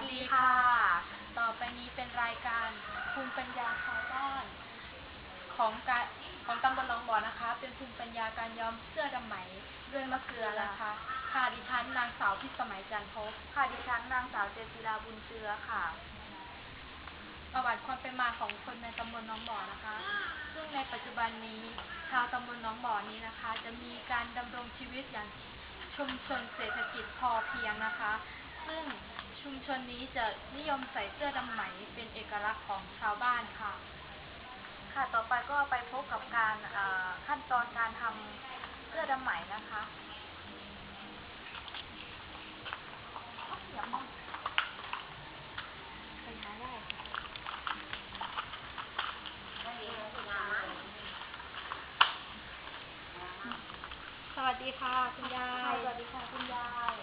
วัสดีค่ะ ต่อไปนี้เป็นรายการภูมิปัญญาชาวบ้านของการของตำบลหนองบ่อนะคะ เป็นภูมิปัญญาการย้อมเสื้อดำไหมด้วยมะเกลือนะคะ ค่ะดิฉันนางสาวพิสมัยจันทบค่ะดิฉันนางสาวเจนจิราบุญเจือค่ะ ประวัติความเป็นมาของคนในตำบลหน้องบ่อนะคะ ซึ่งในปัจจุบันนี้ชาวตำบลหน้องบ่อนี้นะคะ จะมีการดำรงชีวิตอย่างชุมชนเศรษฐกิจพอเพียงนะคะ ซึ่งชุมชนนี้จะนิยมใส่เสื้อดำไหมเป็นเอกลักษณ์ของชาวบ้านค่ะ ค่ะ ต่อไปก็ไปพบกับการขั้นตอนการทำเสื้อดำไหมนะคะสวัสดีค่ะ คุณยาย สวัสดีค่ะ คุณยาย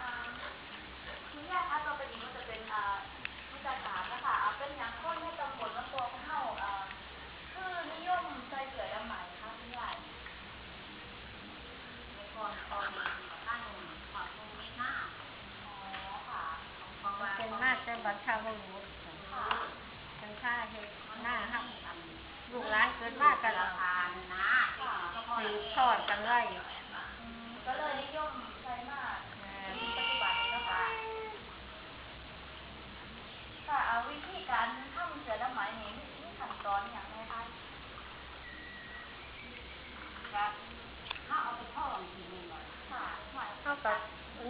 อ่าคุณย่าคะต่อไปนี้ก็จะเป็นอ่าผู้จัดการนะคะอ่าเป็นอย่างคนในตำบลละตัวของเฮาอ่าคือนิยมใส่เสื้อดำไหมคะคุณยาย อ๋อค่ะ เป็นมาแต่ บัตรชาวบุรุษค่ะเป็นค่าเฮ็ดหน้าครับลูกหลานเกิดมากกันละสืบทอดกันไล่ก็เลยนิยมใช้มากในปัจจุบันนี้นะคะค่ะเอาวิธีการทำเสือดำไหมนี้มีขั้นตอนอย่างไรคะค่ะหมายเขากับ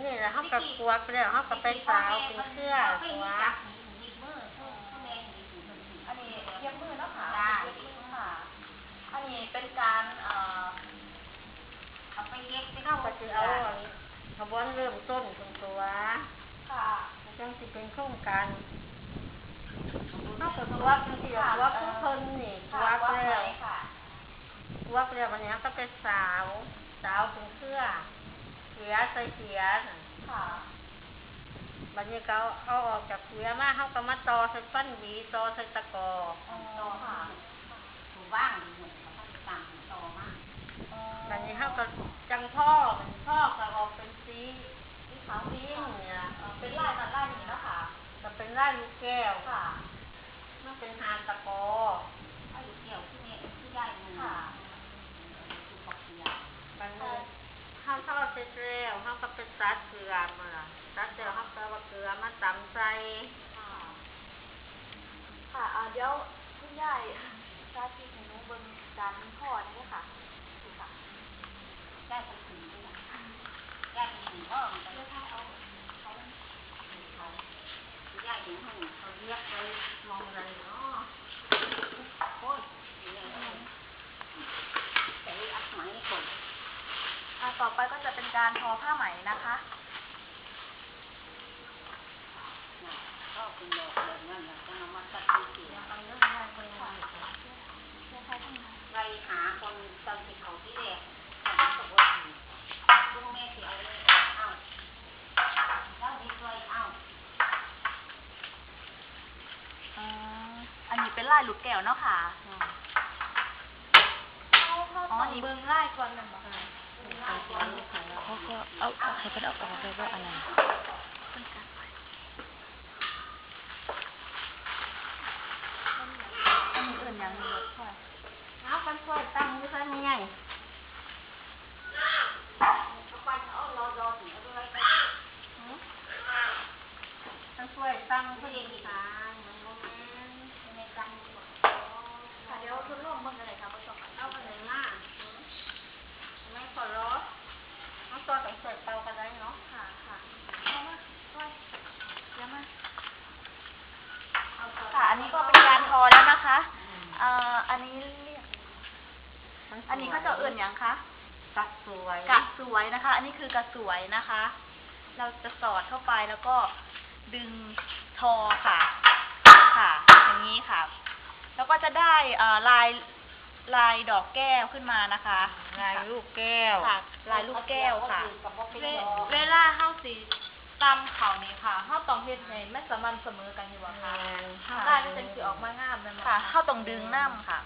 นี่แหละเขากับกวกแล้วเขากับไปสาวเป็นเสื้อตัวอันนี้เย็บมือเนาะค่ะเย็บมือค่ะ อันนี้เป็นการเอ่อเขาก็จะเอาขบวนเริ่มต้นของตัวค่ะจังสิเป็นโครงการเขากับกวกจังสิกวกทุกคนนี่กค่ะวกว่าแล้วไหนค่ะกวแล้ววันนี้เขาก็ไปสาวสาวเป็นเสื้อ เสียใส่เสียน่ะค่ะบัดนี้เขาเอาออกจากเสือมาเขาก็มาตอใส่ฟันหวีตอใส่ตะกออ๋อค่ะบัดนี้เขาก็จังพ่อพ่อก็ออกเป็นสีสีขาวปิ้งเนี่ยเอ่อเป็นลายตัดลายนี้เนาะค่ะก็เป็นร่ายลูกแก้วค่ะมันเป็นหานตะกอค่ะบัดนี้เขาทอดเสร็จแล้วเขาก็ไปตัดเกลือมาตัดเสร็จเขาก็เอาเกลือมาตำใส่ค่ะค่ะอ่าเดี๋ยวคุณยายชาติให้หนูเบิ่งการพ่อนี่ค่ะเดี๋ยวถ้าเอาเขา เขาเรียกไว้มองอะไรเนาะ อ่า ต่อไปก็จะเป็นการทอผ้าไหมนะคะไปหาคนตอนที่เขาที่แรกเขาบอกว่าลุงแม่สิเอาเลยเอาแล้วดีช่วยเอาอันนี้เป็นลายลูกแก้วเนาะค่ะอ๋อนี่เบิ่งลายก่อนนั่นบ่ค่ะ เขาก็เอาเอาให้เป็นเอาออกเลยว่าอะไรอันนี้อื่นยังมีรสค่ะเอากันช่วยตั้งอยู่ซะนี่ไงกันช่วยตั้งเพื่อดีค่ะมันโมเมนต์ในตั้งดีกว่า ค่ะเดี๋ยวทดลองเบิ่งกันเลยค่ะผู้ชม เอาไปเลยมาไม่ขอร้อเอา ตัวต้องช่วยเตากันได้เนาะค่ะค่ะเอามาช่วยเดี๋ยวมาค่ะ อันนี้ก็เป็นการทอแล้วนะคะเอ่ออันนี้เรียก อันนี้เขาจะเอื่นอย่างคะตักสวยกะสวยนะคะ อันนี้คือกะสวยนะคะ เราจะสอดเข้าไปแล้วก็ดึงทอค่ะ ค่ะ อย่างนี้ค่ะ แล้วก็จะได้เอ่อลายลายดอกแก้วขึ้นมานะคะ ลายลูกแก้ว ค่ะ ลายลูกแก้วค่ะ เวเวลาเฮาสีตำเขานี่ค่ะเฮาต้องเฮ็ดให้ม่นสมันเสมอกันอยู่อะค่ะค่ะลายมันจังสิออกมางามนั่นค่ะเฮาต้องดึงน้ำค่ะ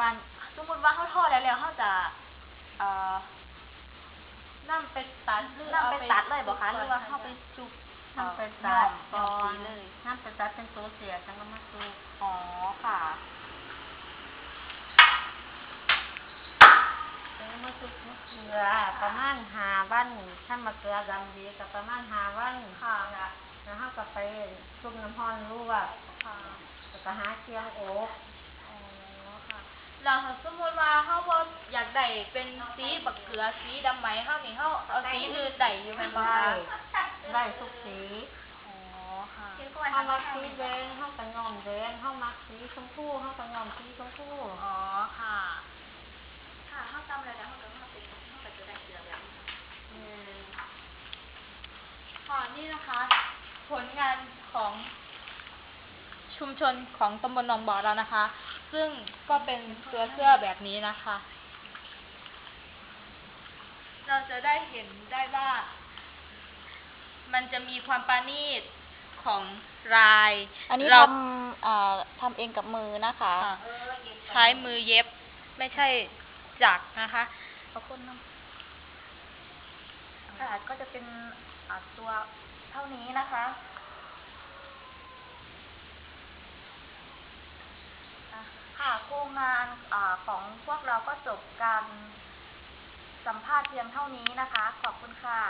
มันสมมติว่าเฮาทอดแล้วแล้วเฮาจะ เอ่อ นั่ไปตัดหรือนํเอาไปตัดเลยบ่คะหรือว่าเข้าไปจุบน้ำเป็นอ่ตัอดก่ก่ออนนเลยน้ำเป็นตัดเป็นตัวเสียจังก็มาสูบอ๋อค่ะเป็นมะสุกมะเขือประมาณหาวันถ้ามะเขือดำดีกับประมาณหาวันค่ะแล้วเราก็ไปซุปน้ำพอนลวกค่ะแล้วก็หาเคียงโอบอ๋อค่ะ แล้วถ้าสมมติว่าเขาบ่อยากได้เป็นสีบักเกลือสีดำไหมเฮานี่เฮาเอาสีอื่นได้อยู่แม่นบ่ได้ คะได้ทุกสีอ๋อค่ะห้ามักสีแดงห้ากันยอมแดงห้ามักสีชมพูห้ากันยอมสีชมพูอ๋อค่ะค่ะเฮาจำแล้วแล้วเฮาก็มาเป็นเฮาก็จะได้เกลือแบบนี้อืมค่ะนี่นะคะ ผลงานของชุมชนของตำบลหนองบ่อเรานะคะ ซึ่งก็เป็นเสื้อเสื้อแบบนี้นะคะ เราจะได้เห็นได้ว่า มันจะมีความประณีตของลาย อันนี้เราทำอ่าทำเองกับมือนะคะค่ะใช้มือเย็บไม่ใช่จักรนะคะขอบคุณน้ำกระดาษก็จะเป็นอ่าตัวเท่านี้นะคะอะ ค่ะโครงงานอของพวกเราก็จบการสัมภาษณ์เพียงเท่านี้นะคะ ขอบคุณค่ะ